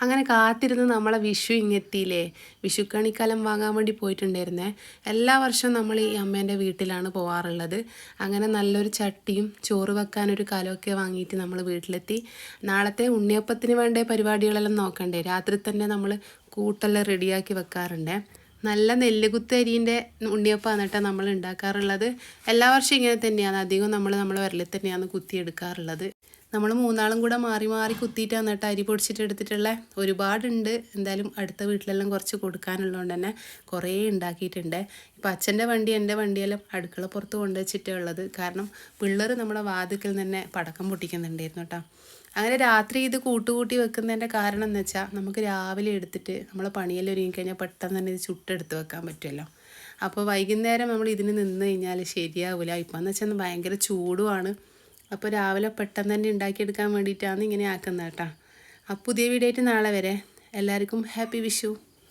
അങ്ങനെ കാത്തിരുന്ന് നമ്മളെ വിഷു ഇങ്ങെത്തിയില്ലേ? വിഷുക്കണിക്കാലം വാങ്ങാൻ വേണ്ടി പോയിട്ടുണ്ടായിരുന്നേ. എല്ലാ വർഷവും നമ്മൾ ഈ അമ്മേന്റെ വീട്ടിലാണ് പോവാറുള്ളത്. അങ്ങനെ നല്ലൊരു ചട്ടിയും ചോറ് വെക്കാനൊരു കലമൊക്കെ വാങ്ങിയിട്ട് നമ്മൾ വീട്ടിലെത്തി. നാളത്തെ ഉണ്ണിയപ്പത്തിന് വേണ്ട പരിപാടികളെല്ലാം നോക്കണ്ടേ? രാത്രി തന്നെ നമ്മൾ കൂട്ടെല്ലാം റെഡിയാക്കി വെക്കാറുണ്ട്. നല്ല നെല്ലുകുത്ത് അരിന്റെ ഉണ്ണിയപ്പമാണ് കേട്ടോ നമ്മൾ ഉണ്ടാക്കാറുള്ളത്. എല്ലാ വർഷവും ഇങ്ങനെ തന്നെയാണ്. അധികം നമ്മൾ നമ്മളെ വിരലിൽ തന്നെയാണ് കുത്തിയെടുക്കാറുള്ളത്. നമ്മൾ മൂന്നാളും കൂടെ മാറി മാറി കുത്തിയിട്ട് കേട്ടോ അരി പൊടിച്ചിട്ട് എടുത്തിട്ടുള്ള ഒരുപാടുണ്ട്. എന്തായാലും അടുത്ത വീട്ടിലെല്ലാം കുറച്ച് കൊടുക്കാനുള്ളതുകൊണ്ട് തന്നെ കുറേ ഉണ്ടാക്കിയിട്ടുണ്ട്. ഇപ്പം അച്ഛന്റെ വണ്ടി എന്റെ വണ്ടിയെല്ലാം അടുക്കള പുറത്ത് കൊണ്ടുവച്ചിട്ടേ ഉള്ളത്. കാരണം പിള്ളേർ നമ്മുടെ വാതിക്കൽ തന്നെ പടക്കം പൊട്ടിക്കുന്നുണ്ടായിരുന്നു കേട്ടോ. അങ്ങനെ രാത്രി ഇത് കൂട്ടുകൂട്ടി വെക്കുന്നതിന്റെ കാരണം എന്ന് വെച്ചാൽ നമുക്ക് രാവിലെ എടുത്തിട്ട് നമ്മൾ പണിയെല്ലാം ഒരുങ്ങി കഴിഞ്ഞാൽ പെട്ടെന്ന് തന്നെ ഇത് ചുട്ടെടുത്ത് വെക്കാൻ പറ്റുമല്ലോ. അപ്പോൾ വൈകുന്നേരം നമ്മൾ ഇതിന് നിന്ന് കഴിഞ്ഞാൽ ശരിയാവില്ല ഇപ്പം എന്ന് വെച്ചാൽ ഭയങ്കര ചൂടുമാണ് അപ്പോൾ രാവിലെ പെട്ടെന്ന് തന്നെ ഉണ്ടാക്കിയെടുക്കാൻ വേണ്ടിയിട്ടാണ് ഇങ്ങനെ ആക്കുന്നത് കേട്ടോ. അപ്പോൾ പുതിയ വീഡിയോ ആയിട്ട് നാളെ വരെ. എല്ലാവർക്കും ഹാപ്പി വിഷു.